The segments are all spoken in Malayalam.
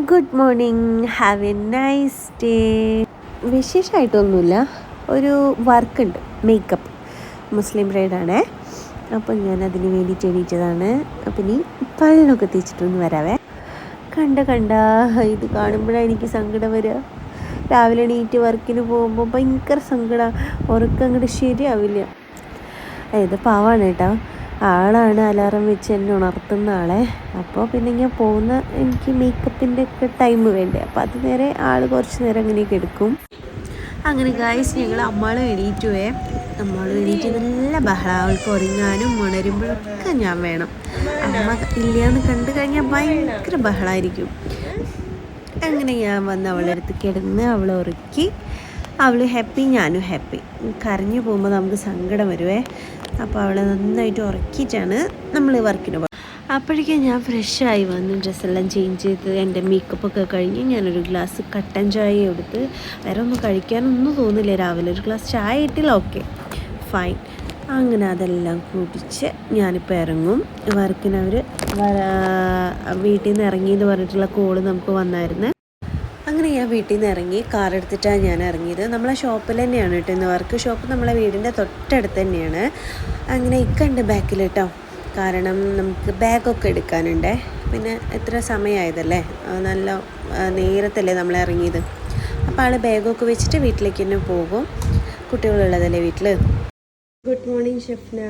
Good morning have a nice day വിശേഷമായിട്ടൊന്നുമില്ല ഒരു വർക്കുണ്ട്. മേക്കപ്പ് മുസ്ലിം ബ്രൈഡാണേ അപ്പം ഞാൻ അതിന് വേണ്ടി എണീറ്റതാണ്. അപ്പം ഇനി പല്ലൊക്കെ തേച്ചിട്ടൊന്ന് വരാവേ. കണ്ട കണ്ട. ഇത് കാണുമ്പോഴാണ് എനിക്ക് സങ്കടം വരിക രാവിലെ എണീറ്റ് വർക്കിന് പോകുമ്പോൾ ഭയങ്കര സങ്കടം. ഉറക്കം അങ്ങോട്ട് ശരിയാവില്ല. ഇത് പാവാണ് കേട്ടോ. ആളാണ് അലാറം വെച്ച് എന്നെ ഉണർത്തുന്ന ആളെ. അപ്പോൾ പിന്നെ ഞാൻ പോകുന്ന എനിക്ക് മേക്കപ്പിന്റെ ഒക്കെ ടൈം വേണ്ടേ. അപ്പോൾ അത് നേരെ ആൾ കുറച്ച് നേരം അങ്ങനെയൊക്കെ എടുക്കും. അങ്ങനെ ഗായ്സ് ഞങ്ങൾ അമ്മാളും എണീറ്റുവേ. അമ്മാളും എണീറ്റ് നല്ല ബഹളാവൾക്ക് ഉറങ്ങാനും ഉണരുമ്പോഴൊക്കെ ഞാൻ വേണം. അമ്മ ഇല്ലയെന്ന് കണ്ടു കഴിഞ്ഞാൽ ഭയങ്കര ബഹളായിരിക്കും. അങ്ങനെ ഞാൻ വന്ന് അവളെടുത്ത് കിടന്ന് അവളെ ഉറക്കി. അവൾ ഹാപ്പി ഞാനും ഹാപ്പി കരഞ്ഞു പോകുമ്പോൾ നമുക്ക് സങ്കടം വരുവേ. അപ്പോൾ അവളെ നന്നായിട്ട് ഉറക്കിയിട്ടാണ് നമ്മൾ വർക്കിന് പോകുന്നത് അപ്പോഴേക്കും ഞാൻ ഫ്രഷായി വന്നു. ഡ്രസ്സെല്ലാം ചേഞ്ച് ചെയ്ത് എന്റെ മേക്കപ്പൊക്കെ കഴിഞ്ഞ് ഞാനൊരു ഗ്ലാസ് കട്ടൻ ചായ എടുത്ത് വേറെ ഒന്നും കഴിക്കാനൊന്നും തോന്നില്ല. രാവിലെ ഒരു ഗ്ലാസ് ചായ ഇട്ടില്ല ഓക്കെ ഫൈൻ അങ്ങനെ അതെല്ലാം കുടിച്ച് ഞാനിപ്പോൾ ഇറങ്ങും. വർക്കിനവർ വീട്ടിൽ നിന്ന് ഇറങ്ങി എന്ന് പറഞ്ഞിട്ടുള്ള കോൾ നമുക്ക് വന്നായിരുന്നു. ഞാൻ വീട്ടിൽ നിന്ന് ഇറങ്ങി കാർ എടുത്തിട്ടാണ് ഞാൻ ഇറങ്ങിയത്. നമ്മളെ ഷോപ്പിൽ തന്നെയാണ് കേട്ടോ ഇന്ന് വർക്ക് ഷോപ്പ് നമ്മളെ വീടിന്റെ തൊട്ടടുത്ത് തന്നെയാണ്. അങ്ങനെ ഇക്കുണ്ട് ബാക്കിൽ കേട്ടോ കാരണം നമുക്ക് ബാഗൊക്കെ എടുക്കാനുണ്ടേ. പിന്നെ എത്ര സമയമായതല്ലേ നല്ല നേരത്തല്ലേ നമ്മൾ ഇറങ്ങിയത്. അപ്പോൾ ആൾ ബാഗൊക്കെ വെച്ചിട്ട് വീട്ടിലേക്ക് തന്നെ പോകും. കുട്ടികളുള്ളതല്ലേ വീട്ടിൽ good morning Shefna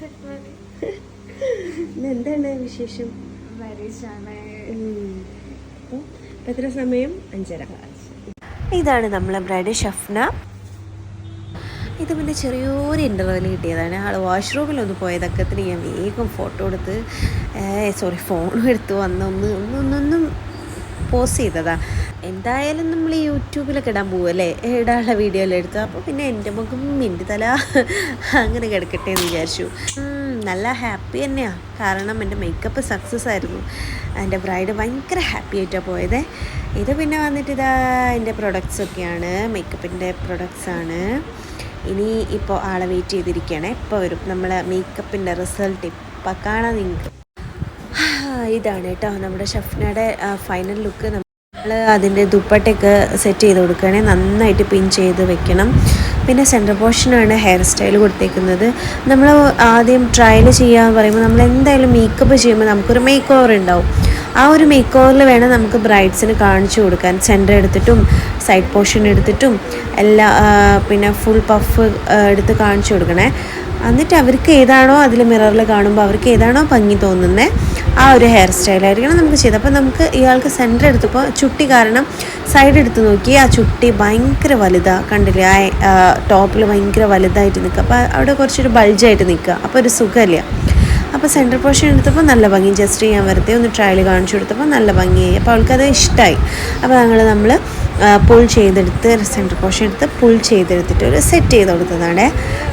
good morning എന്താണ് വിശേഷം? എത്ര സമയം അഞ്ചര ഇതാണ് നമ്മളെ ബ്രൈഡ് ഷഫ്ന. ഇത് പിന്നെ ചെറിയൊരു ഇന്റർവെൽ കിട്ടിയതാണ്. ആൾ വാഷ്റൂമിലൊന്ന് പോയതൊക്കത്തിന് ഞാൻ വേഗം ഫോട്ടോ എടുത്ത് സോറി ഫോണും എടുത്ത് വന്ന് ഒന്ന് ഒന്നൊന്നൊന്നും പോസ്റ്റ് ചെയ്തതാ. എന്തായാലും നമ്മൾ യൂട്യൂബിലൊക്കെ ഇടാൻ പോവല്ലേ ഇടാനുള്ള എടുത്തു. അപ്പോൾ പിന്നെ എന്റെ മുഖം എന്റെ തല അങ്ങനെ കിടക്കട്ടെ എന്ന് വിചാരിച്ചു. നല്ല ഹാപ്പി തന്നെയാണ് കാരണം എന്റെ മേക്കപ്പ് സക്സസ് ആയിരുന്നു. എന്റെ ബ്രൈഡ് ഭയങ്കര ഹാപ്പി ആയിട്ടാണ് പോയത്. ഇത് പിന്നെ വന്നിട്ട് ഇതാ എന്റെ പ്രൊഡക്ട്സ് ഒക്കെയാണ്. മേക്കപ്പിന്റെ പ്രൊഡക്ട്സ് ആണ്. ഇനി ഇപ്പോൾ ആളെ വെയിറ്റ് ചെയ്തിരിക്കുകയാണ് ഇപ്പോൾ വരും. നമ്മൾ മേക്കപ്പിന്റെ റിസൾട്ട് ഇപ്പം കാണാൻ നിങ്ങൾക്ക്. ഇതാണ് കേട്ടോ നമ്മുടെ ഷഫ്നയുടെ ഫൈനൽ ലുക്ക് നമ്മൾ അതിന്റെ ദുപ്പട്ടയൊക്കെ സെറ്റ് ചെയ്ത് കൊടുക്കുകയാണെങ്കിൽ നന്നായിട്ട് പിൻ ചെയ്ത് വെക്കണം. പിന്നെ സെന്റർ പോർഷനാണ് ഹെയർ സ്റ്റൈൽ കൊടുത്തേക്കുന്നത്. നമ്മൾ ആദ്യം ട്രയൽ ചെയ്യാന്ന് പറയുമ്പോൾ നമ്മൾ എന്തായാലും മേക്കപ്പ് ചെയ്യുമ്പോൾ നമുക്കൊരു മേക്ക് ഓവർ ഉണ്ടാവും. ആ ഒരു മേക്ക് ഓവറിൽ വേണം നമുക്ക് ബ്രൈഡ്സിന് കാണിച്ചു കൊടുക്കാൻ. സെന്റർ എടുത്തിട്ടും സൈഡ് പോർഷൻ എടുത്തിട്ടും എല്ലാ പിന്നെ ഫുൾ പഫ് എടുത്ത് കാണിച്ചു കൊടുക്കണേ. എന്നിട്ട് അവർക്ക് ഏതാണോ അതിൽ മിററിൽ കാണുമ്പോൾ അവർക്ക് ഏതാണോ ഭംഗി തോന്നുന്നത് ആ ഒരു ഹെയർ സ്റ്റൈലായിരിക്കണം നമുക്ക് ചെയ്തത്. അപ്പോൾ നമുക്ക് ഇയാൾക്ക് സെന്റർ എടുത്തപ്പോൾ ചുട്ടി കാരണം സൈഡ് എടുത്ത് നോക്കി. ആ ചുട്ടി ഭയങ്കര വലുതാണ് കണ്ടില്ലേ? ആ ടോപ്പിൽ ഭയങ്കര വലുതായിട്ട് നിൽക്കുക. അപ്പോൾ അവിടെ കുറച്ചൊരു ബൾജായിട്ട് നിൽക്കുക. അപ്പോൾ ഒരു സുഖമില്ല. അപ്പോൾ സെന്റർ പോർഷൻ എടുത്തപ്പോൾ നല്ല ഭംഗി. ജസ്റ്റ് ഞാൻ വെറുതെ ഒന്ന് ട്രയൽ കാണിച്ചു കൊടുത്തപ്പോൾ നല്ല ഭംഗിയായി. അപ്പോൾ അവൾക്കത് ഇഷ്ടമായി അപ്പോൾ ഞങ്ങൾ നമ്മൾ പുൾ ചെയ്തെടുത്ത് സെന്റർ പോഷൻ എടുത്ത് പുൾ ചെയ്തെടുത്തിട്ട് ഒരു സെറ്റ് ചെയ്ത് കൊടുത്തതാണ്.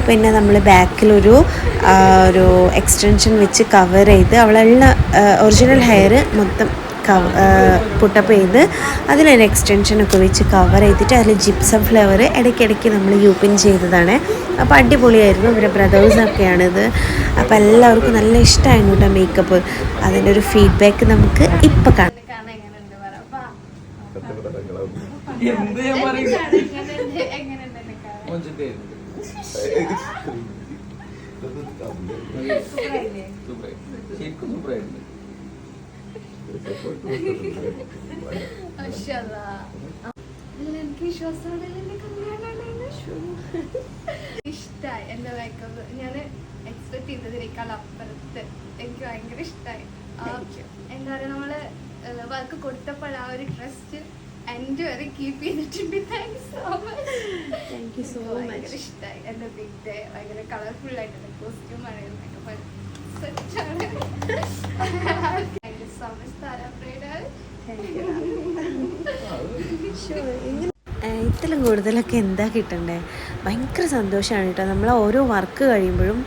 പിന്നെ നമ്മൾ ബാക്കിലൊരു ഒരു എക്സ്റ്റൻഷൻ വെച്ച് കവർ ചെയ്ത് അവളുള്ള ഒറിജിനൽ ഹെയർ മൊത്തം കവ പുട്ടപ്പ് ചെയ്ത് അതിലൊരു എക്സ്റ്റൻഷനൊക്കെ വെച്ച് കവർ ചെയ്തിട്ട് അതിൽ ജിപ്സം ഫ്ലവർ ഇടയ്ക്കിടയ്ക്ക് നമ്മൾ യൂപ്പിൻ ചെയ്തതാണ്. അപ്പോൾ അടിപൊളിയായിരുന്നു. ഇവരെ ബ്രദേഴ്സൊക്കെയാണിത് അപ്പോൾ എല്ലാവർക്കും നല്ല ഇഷ്ടമായിരുന്നു കേട്ടോ മേക്കപ്പ് അതിന്റെ ഒരു ഫീഡ്ബാക്ക് നമുക്ക് ഇപ്പോൾ കാണാം. എന്ത് ഞാൻ പറയുന്നത്? ശരിക്കും സൂപ്പറായിട്ടുണ്ട്. എനിക്ക്. ശ്ശോ. ഇഷ്ടായി. എന്റെ മേക്കപ്പ് ഞാൻ എക്സ്പെക്ട് ചെയ്തതിനേക്കാൾ അപ്പുറത്ത് എനിക്ക് ഭയങ്കര ഇഷ്ടമായി എന്താ പറയാ നമ്മൾ വർക്ക് കൊടുത്തപ്പോൾ ആ ഒരു ട്രസ്റ്റ് എന്റെ വരെ കീപ്പ് ചെയ്തിട്ടുണ്ട് thank so much thank you so ഭയങ്കര മച്ച് ഇഷ്ടമായി എന്റെ ബിഗ് ഡേ ഭയങ്കര കളർഫുൾ ആയിട്ടുണ്ട് കോസ്റ്റ്യൂം ആയിരുന്നു താങ്ക് യു സോ മച്ച് താരാപ്രയുടെ ഇതിലും കൂടുതലൊക്കെ എന്താ കിട്ടണ്ടേ? ഭയങ്കര സന്തോഷമാണ് കേട്ടോ. നമ്മൾ ഓരോ വർക്ക് കഴിയുമ്പോഴും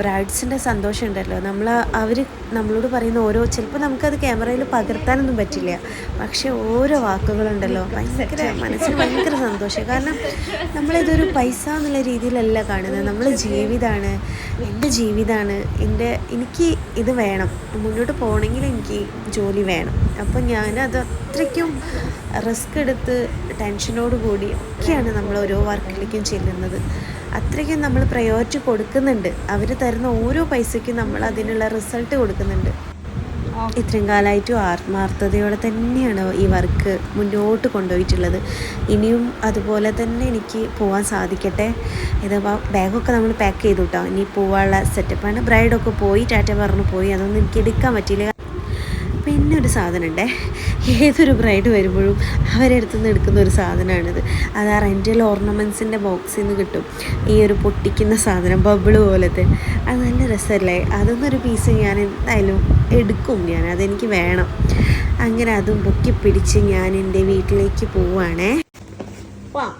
ബ്രൈഡ്സിന്റെ സന്തോഷം ഉണ്ടല്ലോ നമ്മൾ അവർ നമ്മളോട് പറയുന്ന ഓരോ ചിലപ്പോൾ നമുക്കത് ക്യാമറയിൽ പകർത്താനൊന്നും പറ്റില്ല. പക്ഷേ ഓരോ വാക്കുകളുണ്ടല്ലോ. ഭയങ്കര മനസ്സിന് ഭയങ്കര സന്തോഷം. കാരണം നമ്മളിതൊരു പൈസ എന്നുള്ള രീതിയിലല്ല കാണുന്നത്. നമ്മൾ ജീവിതമാണ് എന്റെ ജീവിതമാണ് എന്റെ എനിക്ക് ഇത് വേണം. മുന്നോട്ട് പോകണമെങ്കിൽ എനിക്ക് ജോലി വേണം. അപ്പോൾ ഞാനത് അത്രയ്ക്കും റിസ്ക് എടുത്ത് ടെൻഷനോട് കൂടി ഒക്കെയാണ് നമ്മൾ ഓരോ വർക്കിലേക്കും ചെല്ലുന്നത്. അത്രയ്ക്കും നമ്മൾ പ്രയോറിറ്റി കൊടുക്കുന്നുണ്ട്. അവർ തരുന്ന ഓരോ പൈസയ്ക്കും നമ്മൾ അതിനുള്ള റിസൾട്ട് കൊടുക്കുന്നുണ്ട്. ഇത്രയും കാലമായിട്ടും ആത്മാർത്ഥതയോടെ തന്നെയാണ് ഈ വർക്ക് മുന്നോട്ട് കൊണ്ടുപോയിട്ടുള്ളത്. ഇനിയും അതുപോലെ തന്നെ എനിക്ക് പോകാൻ സാധിക്കട്ടെ. ഇതപ്പോൾ ബാഗൊക്കെ നമ്മൾ പാക്ക് ചെയ്തു കേട്ടോ ഇനി പോകാനുള്ള സെറ്റപ്പാണ് ബ്രൈഡൊക്കെ പോയി ടാറ്റ പറഞ്ഞു പോയി. അതൊന്നും എനിക്ക് എടുക്കാൻ പറ്റിയില്ല. പിന്നെ ഒരു സാധനമുണ്ടേ. ഏതൊരു ബ്രൈഡ് വരുമ്പോഴും അവരെടുത്തു നിന്ന് എടുക്കുന്ന ഒരു സാധനമാണിത്. അത് ആ റെന്റൽ ഓർണമെന്റ്സിന്റെ ബോക്സിൽ നിന്ന് കിട്ടും. ഈ ഒരു പൊട്ടിക്കുന്ന സാധനം ബബിൾ പോലത്തെ. അത് നല്ല രസമല്ലേ? അതൊന്നൊരു പീസ് ഞാൻ എന്തായാലും എടുക്കും ഞാൻ. അതെനിക്ക് വേണം. അങ്ങനെ അതും പൊക്കി പിടിച്ച് ഞാൻ എന്റെ വീട്ടിലേക്ക് പോവുകയാണേ. വാ.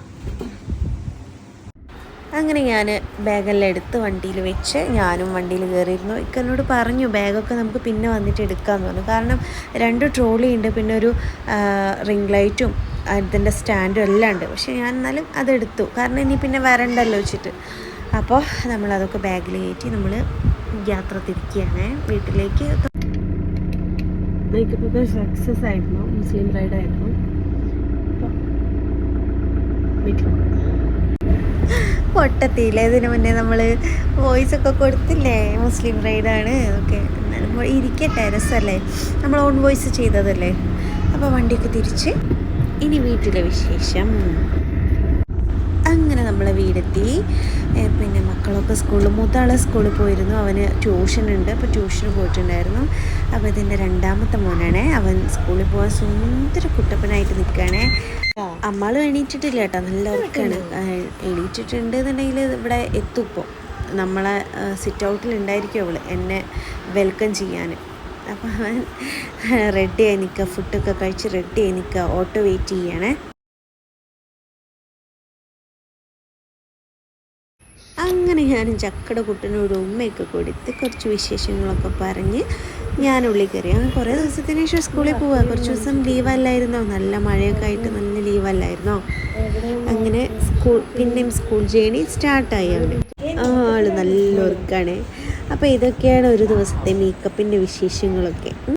അങ്ങനെ ഞാൻ ബാഗെല്ലാം എടുത്ത് വണ്ടിയിൽ വെച്ച് ഞാനും വണ്ടിയിൽ കയറിയിരുന്നു. ഇക്കനോട് പറഞ്ഞു ബാഗൊക്കെ നമുക്ക് പിന്നെ വന്നിട്ട് എടുക്കാമെന്ന് പറഞ്ഞു. കാരണം രണ്ട് ട്രോളി ഉണ്ട് പിന്നെ ഒരു റിംഗ് ലൈറ്റും അതിന്റെ സ്റ്റാൻഡും എല്ലാം ഉണ്ട്. പക്ഷേ ഞാൻ എന്നാലും അതെടുത്തു. കാരണം ഇനി പിന്നെ വരണ്ടല്ലോ വെച്ചിട്ട്. അപ്പോൾ നമ്മളതൊക്കെ ബാഗിൽ കയറ്റി നമ്മൾ യാത്ര തിരിക്കുകയാണ് വീട്ടിലേക്ക്. മേക്കപ്പൊക്കെ സക്സസ് ആയിരുന്നു മുസ്ലിം റൈഡായിരുന്നു അപ്പോൾ വീട്ടിൽ പൊട്ടത്തിയില്ല ഇതിന് മുന്നേ നമ്മൾ വോയിസ് ഒക്കെ കൊടുത്തില്ലേ? മുസ്ലിം റൈഡാണ് ഓക്കെ എന്നാലും ഇരിക്കട്ടെ രസമല്ലേ നമ്മൾ ഓൺ വോയിസ് ചെയ്തതല്ലേ? അപ്പോൾ വണ്ടിയൊക്കെ തിരിച്ച്. ഇനി വീട്ടിലെ വിശേഷം. അങ്ങനെ നമ്മളെ വീടെത്തി. പിന്നെ മക്കളൊക്കെ സ്കൂളിൽ മൂത്താൾ സ്കൂളിൽ പോയിരുന്നു. അവന് ട്യൂഷൻ ഉണ്ട് അപ്പോൾ ട്യൂഷന് പോയിട്ടുണ്ടായിരുന്നു. അപ്പോൾ ഇതിന്റെ രണ്ടാമത്തെ മോനാണേ. അവൻ സ്കൂളിൽ പോകാൻ സുന്ദര കുട്ടപ്പനായിട്ട് നിൽക്കുകയാണേ അമ്മാളും എണീറ്റിട്ടില്ല കേട്ടോ. നല്ല ഉറക്കാണ്. എണീറ്റിട്ടുണ്ട് എന്നുണ്ടെങ്കിൽ ഇവിടെ എത്തും ഇപ്പോൾ നമ്മളെ സിറ്റ് ഔട്ടിൽ ഉണ്ടായിരിക്കും അവൾ എന്നെ വെൽക്കം ചെയ്യാൻ അപ്പോൾ അവൻ റെഡിയായി നിൽക്കുക ഫുഡൊക്കെ കഴിച്ച് റെഡിയായി നിൽക്കുക ഓട്ടോ വെയിറ്റ് ചെയ്യണേ. അങ്ങനെ ഞാനും ചക്കട കുട്ടനോട് ഉമ്മയൊക്കെ കൊടുത്ത് കുറച്ച് വിശേഷങ്ങളൊക്കെ പറഞ്ഞ് ഞാൻ ഉള്ളിൽ കയറി. അങ്ങനെ കുറേ ദിവസത്തിന് ശേഷം സ്കൂളിൽ പോവുക കുറച്ച് ദിവസം ലീവല്ലായിരുന്നോ? നല്ല മഴയൊക്കെ ആയിട്ട് നല്ല ലീവല്ലായിരുന്നോ? അങ്ങനെ സ്കൂൾ പിന്നെയും സ്കൂൾ ജേണി സ്റ്റാർട്ടായി അവിടെ. ആൾ നല്ല ഉറക്കാണ്. അപ്പോൾ ഇതൊക്കെയാണ് ഒരു ദിവസത്തെ മേക്കപ്പിന്റെ വിശേഷങ്ങളൊക്കെ.